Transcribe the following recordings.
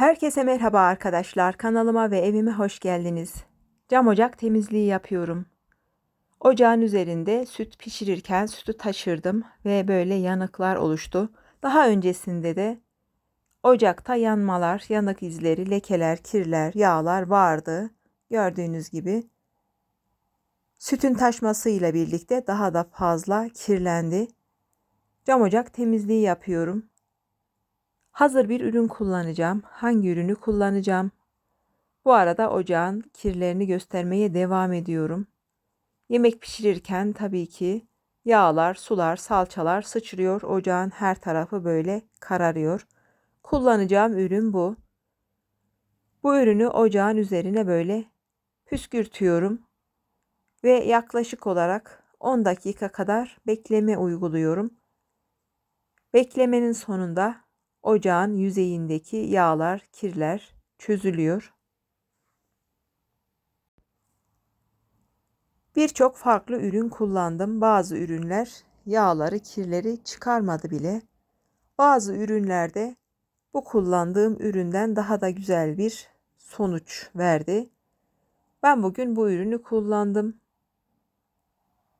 Herkese merhaba arkadaşlar. Kanalıma ve evime hoş geldiniz. Cam ocak temizliği yapıyorum. Ocağın üzerinde süt pişirirken sütü taşırdım ve böyle yanıklar oluştu. Daha öncesinde de ocakta yanmalar, yanık izleri, lekeler, kirler, yağlar vardı. Gördüğünüz gibi sütün taşmasıyla birlikte daha da fazla kirlendi. Cam ocak temizliği yapıyorum. Hazır bir ürün kullanacağım. Hangi ürünü kullanacağım? Bu arada ocağın kirlerini göstermeye devam ediyorum. Yemek pişirirken tabii ki yağlar, sular, salçalar sıçrıyor. Ocağın her tarafı böyle kararıyor. Kullanacağım ürün bu. Bu ürünü ocağın üzerine böyle püskürtüyorum ve yaklaşık olarak 10 dakika kadar bekleme uyguluyorum. Beklemenin sonunda ocağın yüzeyindeki yağlar, kirler çözülüyor. Birçok farklı ürün kullandım. Bazı ürünler yağları, kirleri çıkarmadı bile. Bazı ürünlerde bu kullandığım üründen daha da güzel bir sonuç verdi. Ben bugün bu ürünü kullandım.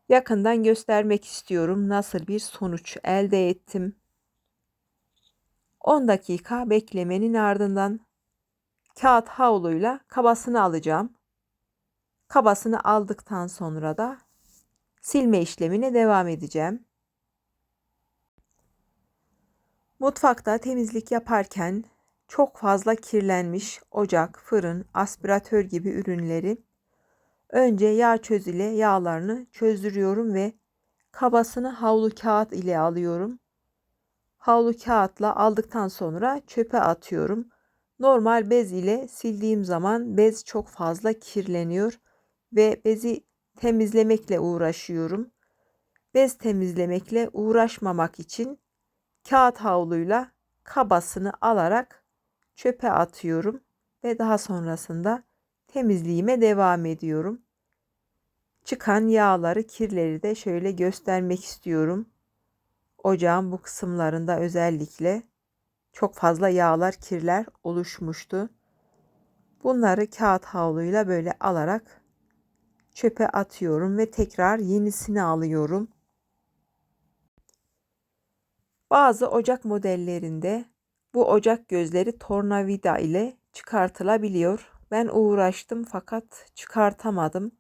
Yakından göstermek istiyorum nasıl bir sonuç elde ettim. 10 dakika beklemenin ardından kağıt havluyla kabasını alacağım. Kabasını aldıktan sonra da silme işlemine devam edeceğim. Mutfakta temizlik yaparken çok fazla kirlenmiş ocak, fırın, aspiratör gibi ürünleri önce yağ çöz yağlarını çözdürüyorum ve kabasını havlu kağıt ile alıyorum havlu kağıtla aldıktan sonra çöpe atıyorum. Normal bez ile sildiğim zaman bez çok fazla kirleniyor ve bezi temizlemekle uğraşıyorum. Bez temizlemekle uğraşmamak için kağıt havluyla kabasını alarak çöpe atıyorum ve daha sonrasında temizliğime devam ediyorum. Çıkan yağları, kirleri de şöyle göstermek istiyorum. Ocağın bu kısımlarında özellikle çok fazla yağlar, kirler oluşmuştu. Bunları kağıt havluyla böyle alarak çöpe atıyorum ve tekrar yenisini alıyorum. Bazı ocak modellerinde bu ocak gözleri tornavida ile çıkartılabiliyor. Ben uğraştım fakat çıkartamadım.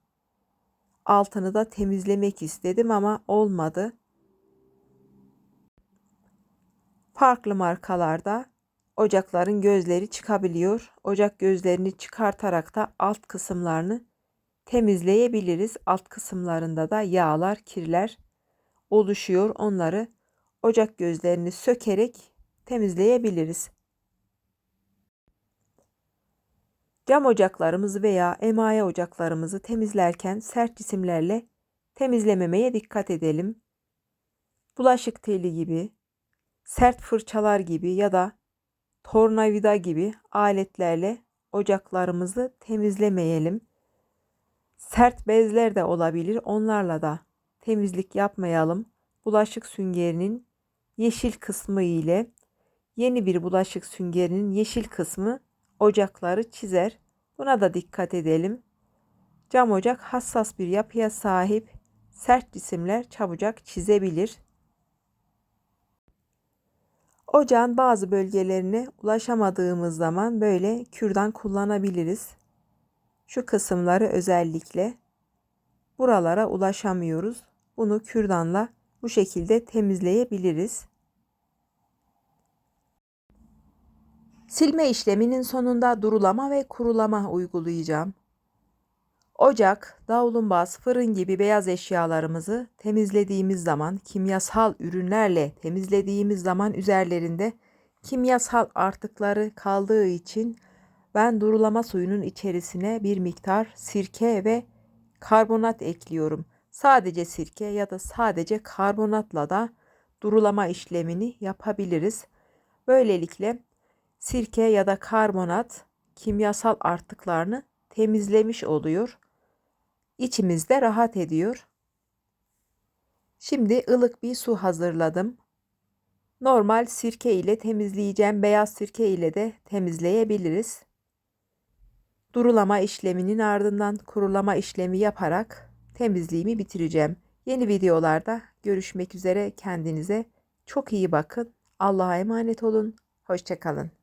Altını da temizlemek istedim ama olmadı. Farklı markalarda ocakların gözleri çıkabiliyor. Ocak gözlerini çıkartarak da alt kısımlarını temizleyebiliriz. Alt kısımlarında da yağlar, kirler oluşuyor. Onları ocak gözlerini sökerek temizleyebiliriz. Cam ocaklarımızı veya emaye ocaklarımızı temizlerken sert cisimlerle temizlememeye dikkat edelim. Bulaşık teli gibi, sert fırçalar gibi ya da tornavida gibi aletlerle ocaklarımızı temizlemeyelim. Sert bezler de olabilir. Onlarla da temizlik yapmayalım. Bulaşık süngerinin yeşil kısmı ile yeni bir bulaşık süngerinin yeşil kısmı ocakları çizer. Buna da dikkat edelim. Cam ocak hassas bir yapıya sahip. Sert cisimler çabucak çizebilir. Ocağın bazı bölgelerine ulaşamadığımız zaman böyle kürdan kullanabiliriz. Şu kısımları özellikle buralara ulaşamıyoruz. Bunu kürdanla bu şekilde temizleyebiliriz. Silme işleminin sonunda durulama ve kurulama uygulayacağım. Ocak, davlumbaz, fırın gibi beyaz eşyalarımızı temizlediğimiz zaman, kimyasal ürünlerle temizlediğimiz zaman üzerlerinde kimyasal artıkları kaldığı için ben durulama suyunun içerisine bir miktar sirke ve karbonat ekliyorum. Sadece sirke ya da sadece karbonatla da durulama işlemini yapabiliriz. Böylelikle sirke ya da karbonat kimyasal artıklarını temizlemiş oluyor içimizde rahat ediyor. Şimdi ılık bir su hazırladım. Normal sirke ile temizleyeceğim. Beyaz sirke ile de temizleyebiliriz. Durulama işleminin ardından kurulama işlemi yaparak temizliğimi bitireceğim. Yeni videolarda görüşmek üzere. Kendinize çok iyi bakın. Allah'a emanet olun. Hoşçakalın.